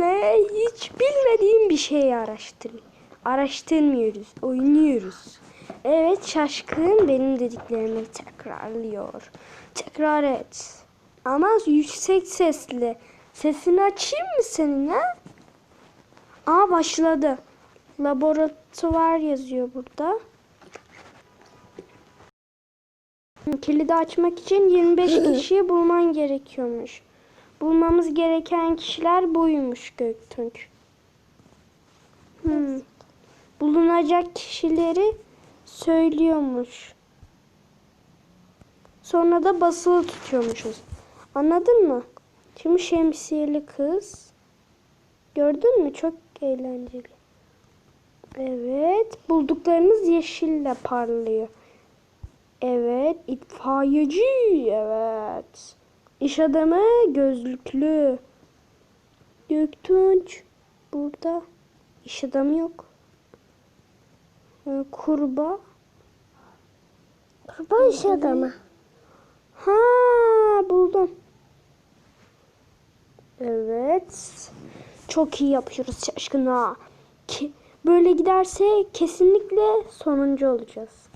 ne? Hiç bilmediğim bir şeyi araştır. Araştırmıyoruz, oynuyoruz. Evet şaşkın benim dediklerimi tekrarlıyor. Tekrar et. Ama yüksek sesli. Sesini açayım mı senin ha? Aa başladı. Laboratuvar yazıyor burada. Kilidi açmak için 25 kişiyi bulman gerekiyormuş. Bulmamız gereken kişiler buymuş Göktunç. Hmm. Bulunacak kişileri söylüyormuş. Sonra da basılı tutuyormuşuz. Anladın mı? Şimdi şemsiyeli kız. Gördün mü? Çok eğlenceli. Evet. Bulduklarımız yeşille parlıyor. Evet. itfaiyeci. Evet. İş adamı gözlüklü. Göktunç. Burada. İş adamı yok. Ee, kurba. Kurban iş adamı. Ha buldum. Evet. Çok iyi yapıyoruz şaşkın ha. Ki, böyle giderse kesinlikle sonuncu olacağız.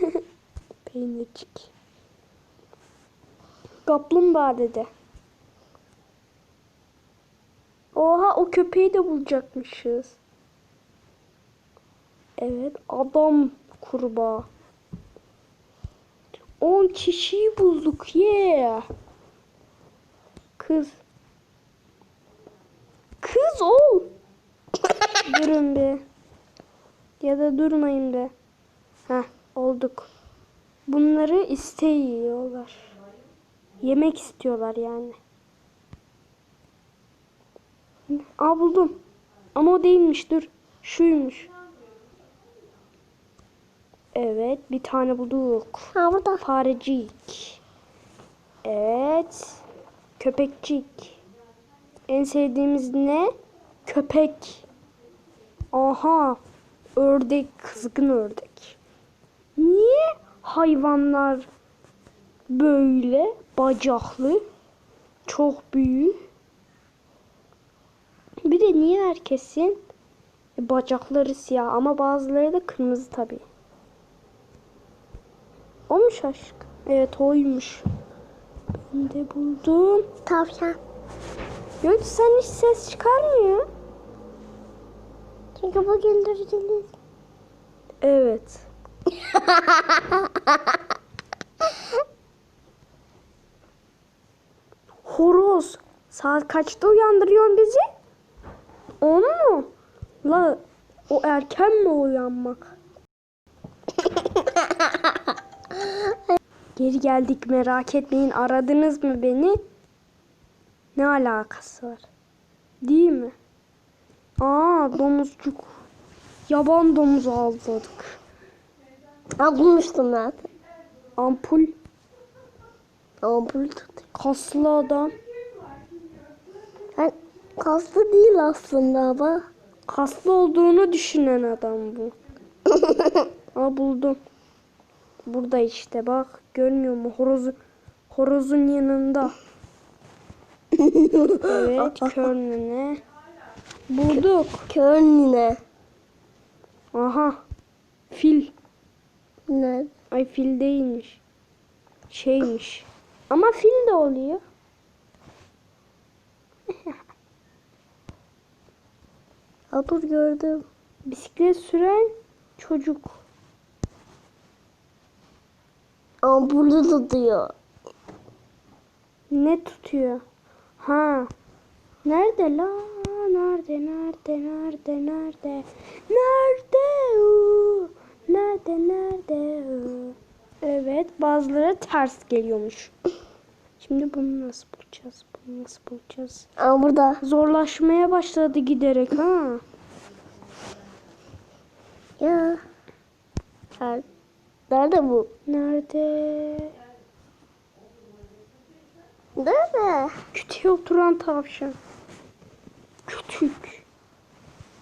Peynircik. Kaplumbağa dedi. Oha o köpeği de bulacakmışız. Evet adam kurbağa. 10 kişiyi bulduk. Yeah. Kız. Kız ol. Durun bir. Ya da durmayın be. Heh olduk. Bunları isteyiyorlar. Yemek istiyorlar yani. Aa buldum. Ama o değilmiş dur. Şuymuş. Evet bir tane bulduk. Ha burada. Farecik. Evet. Köpekçik. En sevdiğimiz ne? Köpek. Aha. Ördek. Kızgın ördek. Niye hayvanlar böyle bacaklı? Çok büyük. Bir de niye herkesin bacakları siyah ama bazıları da kırmızı tabii. Olmuş aşk. Evet oymuş. Ben de buldum. Tavşan. Yok sen hiç ses çıkarmıyor. Çünkü bu güldürücülüğü. Evet. Horoz. Saat kaçta uyandırıyorsun bizi? Onu mu? La o erken mi uyanmak? Geri geldik merak etmeyin. Aradınız mı beni? Ne alakası var? Değil mi? Aa domuzcuk. Yaban domuzu avladık. Bulmuştum zaten. Ampul. Ampul tut. Kaslı adam. Yani kaslı değil aslında ama. Kaslı olduğunu düşünen adam bu. Aa buldum. Burada işte bak. Görmüyor mu? Horozu, horozun yanında. Evet körnüne. Bulduk. Körnine. Aha. Fil. Ne? Ay fil değilmiş. Şeymiş. Ama fil de oluyor. Ha dur gördüm. Bisiklet süren çocuk. Ampulü tutuyor. Ne tutuyor? Ha. Nerede la? Nerede? Nerede? Nerede? Nerede? Nerede? Nerede? Nerede? Evet, bazıları ters geliyormuş. Şimdi bunu nasıl bulacağız? Bunu nasıl bulacağız? Aa burada. Zorlaşmaya başladı giderek ha. Ya. Nerede bu? Nerede? Nerede? Kütüğe oturan tavşan. Kütük.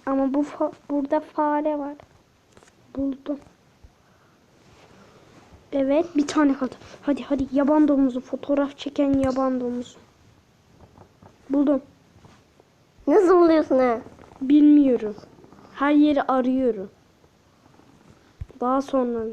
Ama bu fa- burada fare var. Buldum. Evet bir tane kaldı. Hadi hadi yaban domuzu. Fotoğraf çeken yaban domuzu. Buldum. Nasıl buluyorsun ha? Bilmiyorum. Her yeri arıyorum. Daha sonra